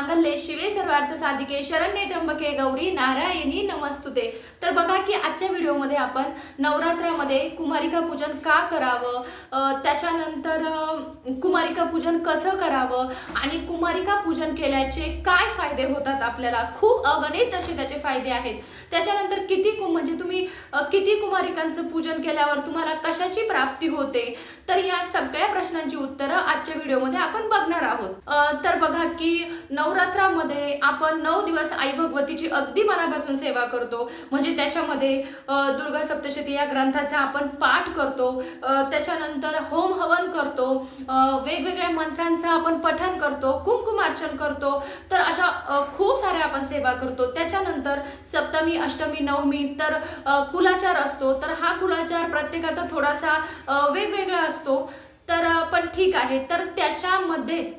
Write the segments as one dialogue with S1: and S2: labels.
S1: मांगल्ये शिवे सर्वार्थ साधिके शरण्ये त्र्यंबके गौरी नारायणी नमस्तुते तर बघा की आजच्या व्हिडिओमध्ये आपण नवरात्रामध्ये कुमारिका पूजन का करावं? त्याच्यानंतर कुमारिका पूजन कसं करावं? आणि कुमारिका पूजन केल्याचे काय फायदे होतात आपल्याला? खूप अगणित असे त्याचे फायदे आहेत. त्याच्यानंतर किती कु म्हणजे तुम्ही किती कुमारिकांचं पूजन केल्यावर तुम्हाला कशाची प्राप्ती होते? तर या सगळ्या प्रश्नांची उत्तरं आजच्या व्हिडिओमध्ये आपण बघणार आहोत. तर बघा की नव नवरात्रामध्ये आपण नऊ दिवस आई भगवतीची अगदी मनापासून सेवा करतो. म्हणजे त्याच्यामध्ये दुर्गा सप्तशती या ग्रंथाचा आपण पाठ करतो. त्याच्यानंतर होम हवन करतो. वेगवेगळ्या मंत्रांचं आपण पठन करतो. कुंकुमार्चन करतो. तर अशा खूप साऱ्या आपण सेवा करतो. त्याच्यानंतर सप्तमी अष्टमी नवमी तर कुलाचार असतो. तर हा कुलाचार प्रत्येकाचा थोडासा वेगवेगळा असतो. तर पण ठीक आहे. तर त्याच्यामध्येच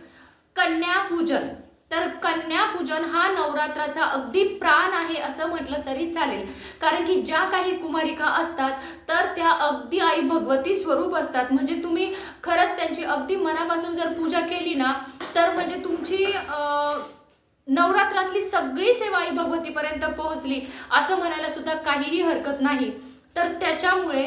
S1: कन्यापूजन. तर कन्यापूजन हा नवरात्राचा अगदी प्राण आहे असं म्हटलं तरी चालेल. कारण की ज्या काही कुमारिका असतात तर त्या अगदी आई भगवती स्वरूप असतात. म्हणजे तुम्ही खरंच त्यांची अगदी मनापासून जर पूजा केली ना तर म्हणजे तुमची नवरात्रातली सगळी सेवा आई भगवतीपर्यंत पोहोचली असं म्हणायला सुद्धा काहीही हरकत नाही. तर त्याच्यामुळे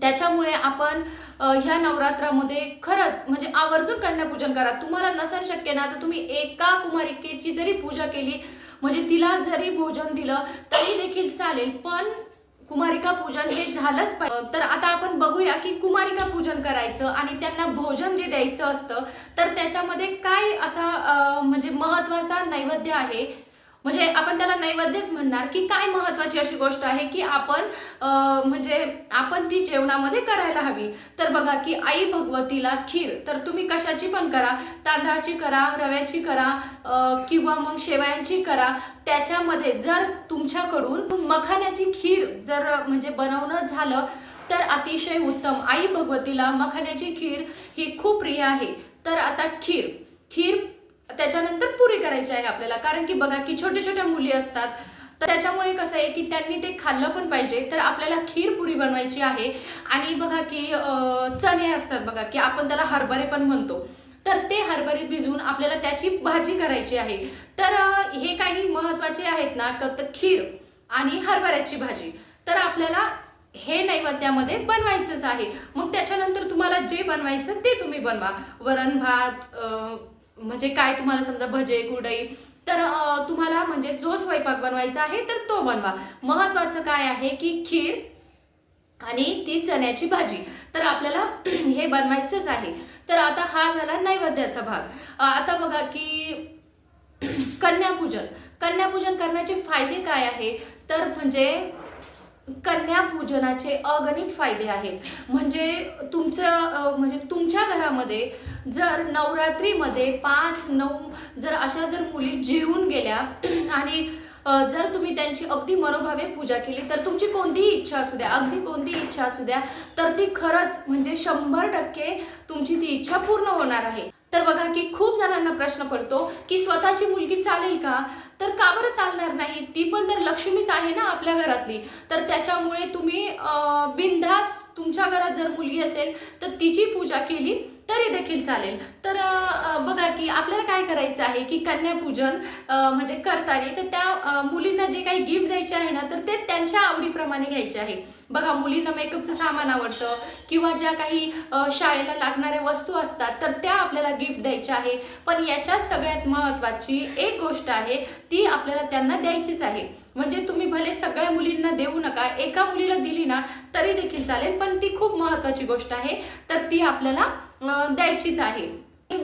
S1: त्याच्यामुळे आपण ह्या नवरात्रामध्ये खरंच म्हणजे आवर्जून कन्यापूजन करा. तुम्हाला नसन शक्य ना तर तुम्ही एका कुमारिकेची जरी पूजा केली म्हणजे तिला जरी भोजन दिलं तरी देखील चालेल पण कुमारिका पूजन हे झालंच पाहिजे. तर आता आपण बघूया की कुमारिका पूजन करायचं आणि त्यांना भोजन जे द्यायचं असतं तर त्याच्यामध्ये काय असा म्हणजे महत्त्वाचा नैवेद्य आहे? म्हणजे आपण त्याला नैवेद्यच म्हणणार की काय महत्वाची अशी गोष्ट आहे की आपण म्हणजे आपण ती जेवणामध्ये करायला हवी. तर बघा की आई भगवतीला खीर तर तुम्ही कशाची पण करा. तांदळाची करा रव्याची करा किंवा मग शेवयांची करा. त्याच्यामध्ये जर तुमच्याकडून मखाण्याची खीर जर म्हणजे बनवणं झालं तर अतिशय उत्तम. आई भगवतीला मखाण्याची खीर ही खूप प्रिय आहे. तर आता खीर. खीर त्याच्यानंतर पुरी करायची आहे आपल्याला. कारण की बघा की छोट्या छोट्या मुली असतात. तर त्याच्यामुळे कसं आहे की त्यांनी ते खाल्लं पण पाहिजे. तर आपल्याला खीर पुरी बनवायची आहे. आणि बघा की चणे असतात बघा की आपण त्याला हरभरे पण म्हणतो. तर ते हरभरे भिजवून आपल्याला त्याची भाजी करायची आहे. तर हे काही महत्त्वाचे आहेत ना क- तर खीर आणि हरभऱ्याची भाजी. तर आपल्याला हे नैवेद्यामध्ये बनवायचंच आहे. मग त्याच्यानंतर तुम्हाला जे बनवायचं ते तुम्ही बनवा. वरण भात म्हणजे काय तुम्हाला समजा भजे कुडई तर तुम्हाला म्हणजे जो स्वयंपाक बनवायचा आहे तर तो बनवा. महत्वाचं काय आहे की खीर आणि ती चण्याची भाजी. तर आपल्याला हे बनवायचंच आहे. तर आता हा झाला नैवेद्याचा भाग. आता बघा की कन्यापूजन. कन्यापूजन करण्याचे फायदे काय आहे? तर म्हणजे कन्यापूजनाचे अगणित फायदे आहेत. म्हणजे तुमचं म्हणजे तुमच्या घरामध्ये जर नवरात्रीमध्ये पाच नऊ जर अशा जर मुली जेवून गेल्या आणि जर तुम्ही त्यांची अगदी मनोभावे पूजा केली तर तुमची कोणतीही इच्छा असू द्या अगदी कोणतीही इच्छा असू द्या तर ती खरंच म्हणजे शंभर टक्के तुमची ती इच्छा पूर्ण होणार आहे. तर बघा की खूप जणांना प्रश्न पडतो की स्वतःची मुलगी चालेल का? तर का बरं चालणार नाही? ती पण तर लक्ष्मीच आहे ना आपल्या घरातली. तर त्याच्यामुळे तुम्ही बिनधास तुमच्या घरात जर मुलगी असेल तर तिची पूजा केली. तरी देखील चालेल. तर बघा की आपल्याला काय करायचं आहे की कन्यापूजन म्हणजे करताना तर त्या मुलींना जे काही गिफ्ट द्यायचे आहे ना तर ते त्यांच्या आवडीप्रमाणे घ्यायचे आहे. बघा मुलींना मेकअपचं सामान आवडतं किंवा ज्या काही शाळेला लागणाऱ्या वस्तू असतात तर त्या आपल्याला गिफ्ट द्यायच्या आहे. पण याच्यात सगळ्यात महत्त्वाची एक गोष्ट आहे ती आपल्याला त्यांना द्यायचीच आहे. म्हणजे तुम्ही भले सगळ्या मुलींना देऊ नका एका मुलीला दिली ना तरी देखील चालेल पण ती खूप महत्त्वाची गोष्ट आहे तर ती आपल्याला द्यायचीच आहे.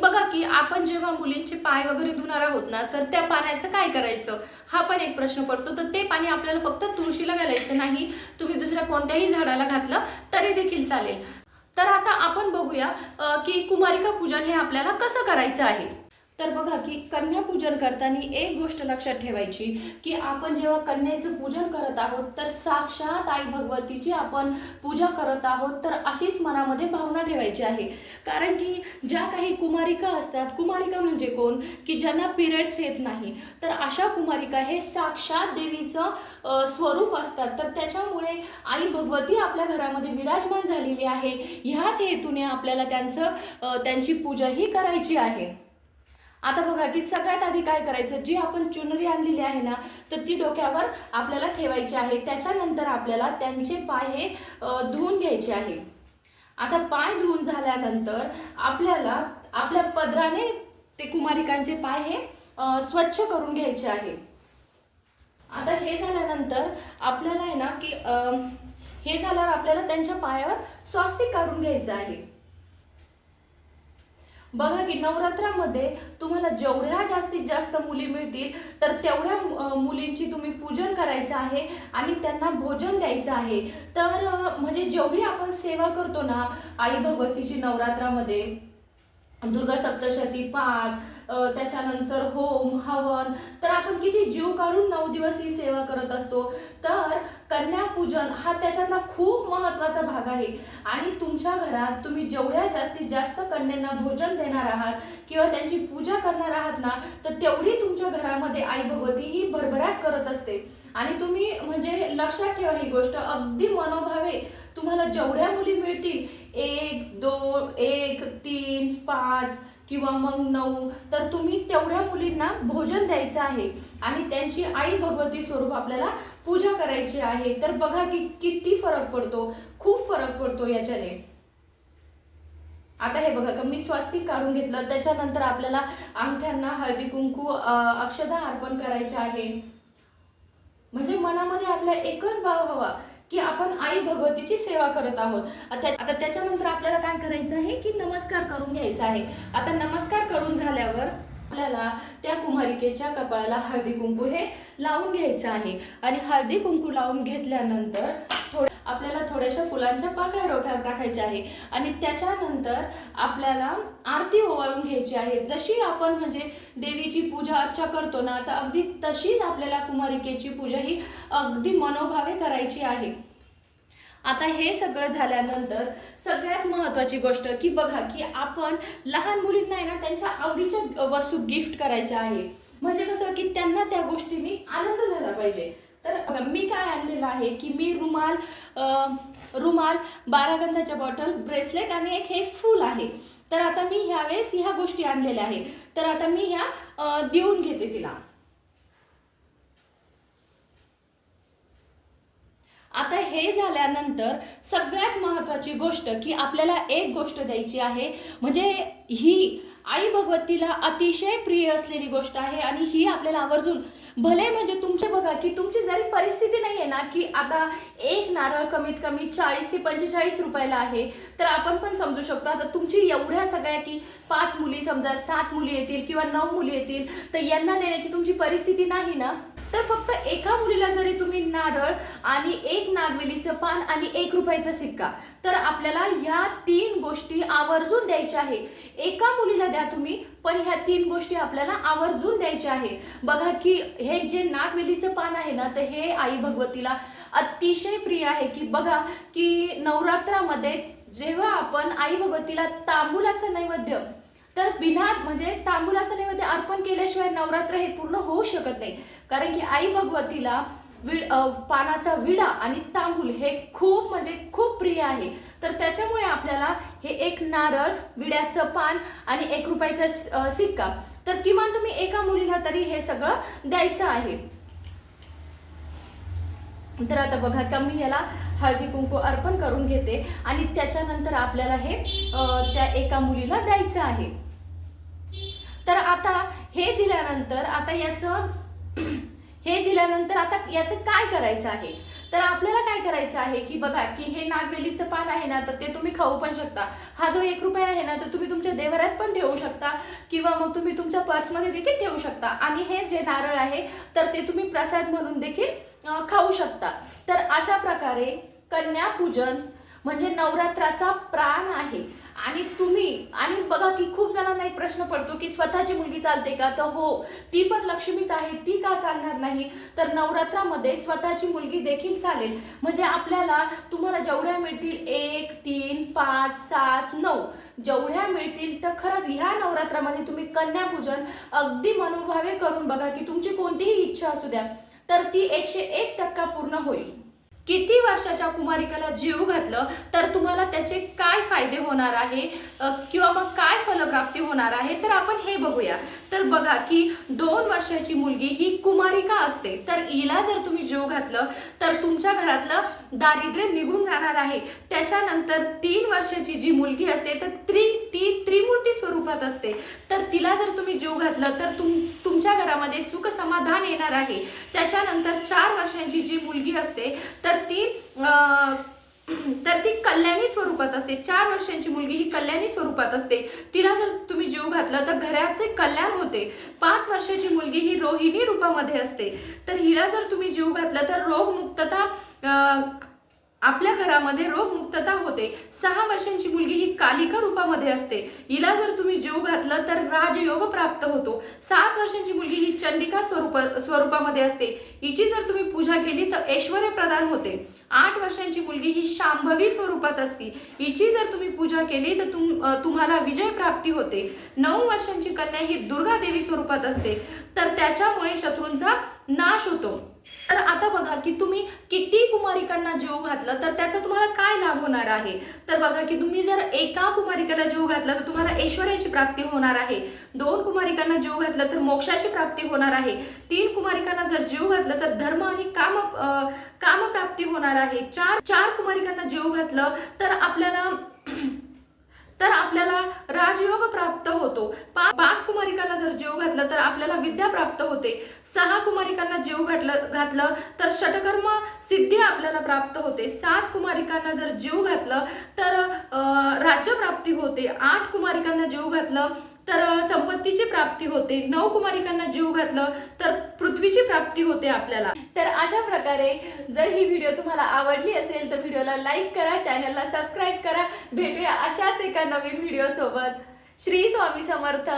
S1: बघा की आपण जेव्हा मुलींचे पाय वगैरे धुणार आहोत ना तर त्या पाण्याचं काय करायचं? हा पण एक प्रश्न पडतो. तर ते पाणी आपल्याला फक्त तुळशीला घालायचं नाही. तुम्ही दुसऱ्या कोणत्याही झाडाला घातलं तरी देखील चालेल. तर आता आपण बघूया की कुमारिका पूजन हे आपल्याला कसं करायचं आहे? तर बघा की कन्यापूजन करताना एक गोष्ट लक्षात ठेवायची की आपण जेव्हा कन्याचं पूजन करत आहोत तर साक्षात आई भगवतीची आपण पूजा करत आहोत तर अशीच मनामध्ये भावना ठेवायची आहे. कारण की ज्या काही कुमारिका असतात कुमारिका म्हणजे कोण? की ज्यांना पिरियड्स येत नाही. तर अशा कुमारिका हे साक्षात देवीचं स्वरूप असतात. तर त्याच्यामुळे आई भगवती आपल्या घरामध्ये विराजमान झालेली आहे. ह्याच हेतूने आपल्याला त्यांचं त्यांची पूजाही करायची आहे. आता बघा की सगळ्यात आधी काय करायचं? जी आपण चुनरी आणलेली आहे ना तर ती डोक्यावर आपल्याला ठेवायची आहे. त्याच्यानंतर आपल्याला त्यांचे पाय हे धुवून घ्यायचे आहे. आता पाय धुवून झाल्यानंतर आपल्याला आपल्या पदराने ते कुमारिकांचे पाय हे स्वच्छ करून घ्यायचे आहे. आता हे झाल्यानंतर आपल्याला आहे ना की हे झाल्यावर आपल्याला त्यांच्या पायावर स्वास्तिक काढून घ्यायचं आहे. बघा की नवरात्रामध्ये तुम्हाला जेवढ्या जास्तीत जास्त मुली मिळतील तर तेवढ्या मुलींची तुम्ही पूजन करायचं आहे आणि त्यांना भोजन द्यायचं आहे. तर म्हणजे जेवढी आपण सेवा करतो ना आई भगवतीची नवरात्रामध्ये दुर्गा सप्तशती पाठ त्याच्यानंतर होम हवन तर आपण किती जीव काढून नऊ दिवस ही सेवा करत असतो. तर कन्यापूजन हा त्याच्यातला खूप महत्त्वाचा भाग आहे. आणि तुमच्या घरात तुम्ही जेवढ्या जास्तीत जास्त कन्यांना भोजन देणार आहात किंवा त्यांची पूजा करणार आहात ना तर तेवढी तुमच्या घरामध्ये आई भगवती ही भरभराट करत असते. आणि तुम्ही म्हणजे लक्षात ठेवा ही गोष्ट अगदी मनोभावे तुम्हाला जेवढ्या मुली मिळतील एक दोन एक तीन पाच किंवा मग नऊ तर तुम्ही तेवढ्या मुलींना भोजन द्यायचं आहे. आणि त्यांची आई भगवती स्वरूप आपल्याला पूजा करायची आहे. तर बघा की किती फरक पडतो. खूप फरक पडतो याच्याने. आता हे बघा का मी स्वास्तिक काढून घेतलं. त्याच्यानंतर आपल्याला अंगठ्यांना हळदी कुंकू अक्षदा अर्पण करायचे आहे. म्हणजे मनामध्ये आपला एकच भाव हवा. की आपण आई भगवतीची सेवा करत आहोत. आता त्याच्यानंतर आपल्याला काय करायचं आहे की नमस्कार करून घ्यायचा आहे. आता नमस्कार करून झाल्यावर आपल्याला त्या कुमारिकेच्या कपाळाला हळदी कुंकू हे लावून घ्यायचं आहे. आणि हळदी कुंकू लावून घेतल्यानंतर थोडं आपल्याला थोड्याशा फुलांच्या पाकळ्या डोक्यावर टाकायच्या आहे. आणि त्याच्यानंतर आपल्याला आरती ओवाळून घ्यायची आहे. जशी आपण म्हणजे देवीची पूजा अर्चा करतो ना तर अगदी तशीच आपल्याला कुमारिकेची पूजा ही अगदी मनोभावे करायची आहे. आता हे सगळं झाल्यानंतर सगळ्यात महत्त्वाची गोष्ट की बघा की आपण लहान मुलींना आहे ना त्यांच्या आवडीच्या वस्तू गिफ्ट करायच्या आहे. म्हणजे कसं की त्यांना त्या गोष्टींनी आनंद झाला पाहिजे. तर बघा मी काय आणलेलं आहे की मी रुमाल रुमाल बारा गंधाच्या बॉटल ब्रेसलेट आणि एक हे फूल आहे. तर आता मी ह्यावेळेस ह्या गोष्टी आणलेल्या आहे. तर आता मी ह्या देऊन घेते तिला. आता हे झाल्यानंतर सगळ्यात महत्त्वाची गोष्ट की आपल्याला एक गोष्ट द्यायची आहे म्हणजे ही आई भगवतीला अतिशय प्रिय असलेली गोष्ट आहे आणि ही आपल्याला आवर्जून भले म्हणजे तुमचे बघा की तुमची जरी परिस्थिती नाही आहे ना की आता एक नारळ कमीत कमी चाळीस ते पंचेचाळीस रुपयाला आहे तर आपण पण समजू शकतो. आता तुमची एवढ्या सगळ्या की पाच मुली समजा सात मुली येतील किंवा नऊ मुली येतील तर यांना देण्याची तुमची परिस्थिती नाही ना? तर फक्त एका मुलीला जरी तुम्ही नारळ आणि एक नागवेलीचं पान आणि एक रुपयाचा सिक्का तर आपल्याला ह्या तीन गोष्टी आवर्जून द्यायच्या आहे. एका मुलीला द्या तुम्ही पण ह्या तीन गोष्टी आपल्याला आवर्जून द्यायच्या आहे. बघा की हे जे नागवेलीचं पान आहे ना तर हे आई भगवतीला अतिशय प्रिय आहे की बघा की नवरात्रामध्ये जेव्हा आपण आई भगवतीला तांबूलाचं नैवेद्य तर बिना म्हणजे तांबूलाचं नैवेद्य अर्पण केल्याशिवाय नवरात्र हे पूर्ण होऊ शकत नाही. कारण की आई भगवतीला विड पानाचा विडा आणि तांबूल हे खूप म्हणजे खूप प्रिय आहे. तर त्याच्यामुळे आपल्याला हे एक नारळ विड्याचं पान आणि एक रुपयाचा सिक्का. तर किमान तुम्ही एका मुलीला तरी हे सगळं द्यायचं आहे. तर आता बघा का मी याला हळदी कुंकू अर्पण करून घेते आणि त्याच्यानंतर आपल्याला हे त्या एका मुलीला द्यायचं आहे. तर आता हे दिल्यानंतर आता याचं हे दिल्यानंतर आता याचं काय करायचं आहे? तर आपल्याला काय करायचं आहे की बघा की हे नागवेलीचं पान आहे ना तर ते तुम्ही खाऊ पण शकता. हा जो एक रुपया आहे ना तर तुम्ही तुमच्या देवरात पण ठेवू शकता किंवा मग तुम्ही तुमच्या पर्समध्ये देखील ठेवू शकता. आणि हे जे नारळ आहे तर ते तुम्ही प्रसाद म्हणून देखील खाऊ शकता. तर अशा प्रकारे कन्यापूजन म्हणजे नवरात्राचा प्राण आहे. आणि तुम्ही आणि बघा की खूप जणांना एक प्रश्न पडतो की स्वतःची मुलगी चालते का? तर हो ती पण लक्ष्मीच आहे ती का चालणार नाही? तर नवरात्रामध्ये स्वतःची मुलगी देखील चालेल. म्हणजे आपल्याला तुम्हाला जेवढ्या मिळतील एक तीन पाच सात नऊ जेवढ्या मिळतील तर खरंच ह्या नवरात्रामध्ये तुम्ही कन्यापूजन अगदी मनोभावे करून बघा की तुमची कोणतीही इच्छा असू द्या तर ती एकशे एक टक्का पूर्ण होईल. किती वर्षाच्या कुमारिकाला जीव घातलं तर तुम्हाला त्याचे काय फायदे होणार आहे किंवा मग काय फलप्राप्ती होणार आहे तर आपण हे बघूया. तर बघा की दोन वर्षाची मुलगी ही कुमारिका असते तर हिला जर तुम्ही जीव घातलं तर तुमच्या घरातलं दारिद्र्य निघून जाणार आहे. त्याच्यानंतर तीन वर्षाची जी मुलगी असते तर त्रि ती त्रिमूर्ती स्वरूपात असते. तर तिला जर तुम्ही जीव घातलं तर तुम तुमच्या घरामध्ये सुख समाधान येणार आहे. त्याच्यानंतर चार वर्षांची जी मुलगी असते तर तर ती तर ती कल्याणी स्वरूपात असते. चार वर्षांची मुलगी ही कल्याणी स्वरूपात असते. तिला जर तुम्ही जीव घातला तर घराचे कल्याण होते. पाच वर्षाची मुलगी ही रोहिणी रूपामध्ये असते. तर हिला जर तुम्ही जीव घातला तर रोगमुक्तता आपल्या घरामध्ये रोगमुक्तता होते. सहा वर्षांची मुलगी ही कालिका रूपामध्ये असते. हिला जर तुम्ही जीव घातलं तर राजयोग प्राप्त होतो. सात वर्षांची मुलगी ही चंडिका स्वरूप स्वरूपामध्ये असते. हिची जर तुम्ही पूजा केली तर ऐश्वर प्रदान होते. आठ वर्षांची मुलगी ही शांभवी स्वरूपात असते. हिची जर तुम्ही पूजा केली तर तुम तुम्हाला विजय प्राप्ती होते. नऊ वर्षांची कन्या ही दुर्गा देवी स्वरूपात असते. तर त्याच्यामुळे शत्रूंचा नाश होतो. तर आता बघा की तुम्ही किती कुमारिकांना जीव घातलं तर त्याचा तुम्हाला काय लाभ होणार आहे? तर बघा की तुम्ही जर एका कुमारिकेला जीव घातला तर तुम्हाला ऐश्वर्याची प्राप्ती होणार आहे. दोन कुमारिकांना जीव घातला तर मोक्षाची प्राप्ती होणार आहे. तीन कुमारिकांना जर जीव घातलं तर धर्म आणि काम कामप्राप्ती होणार आहे. चार चार कुमारिकांना जीव घातलं तर आपल्याला तर आपल्याला राजयोग प्राप्त होतो. पा- पाच कुमारिकांना जर जीव घातलं तर आपल्याला विद्या प्राप्त होते. सहा कुमारिकांना जीव घातलं घातलं तर षटकर्म सिद्धी आपल्याला प्राप्त होते. सात कुमारिकांना जर जीव घातलं तर राज्यप्राप्ती होते. आठ कुमारिकांना जीव घातलं तर संपत्तीची प्राप्ती होते. नऊ कुमारिकांना जीव घातलं तर पृथ्वीची प्राप्ती होते आपल्याला. तर अशा प्रकारे जर ही व्हिडिओ तुम्हाला आवडली असेल तर व्हिडिओला लाईक करा चॅनलला सबस्क्राईब करा. भेटूया अशाच एका नवीन व्हिडिओ सोबत श्री स्वामी समर्थ.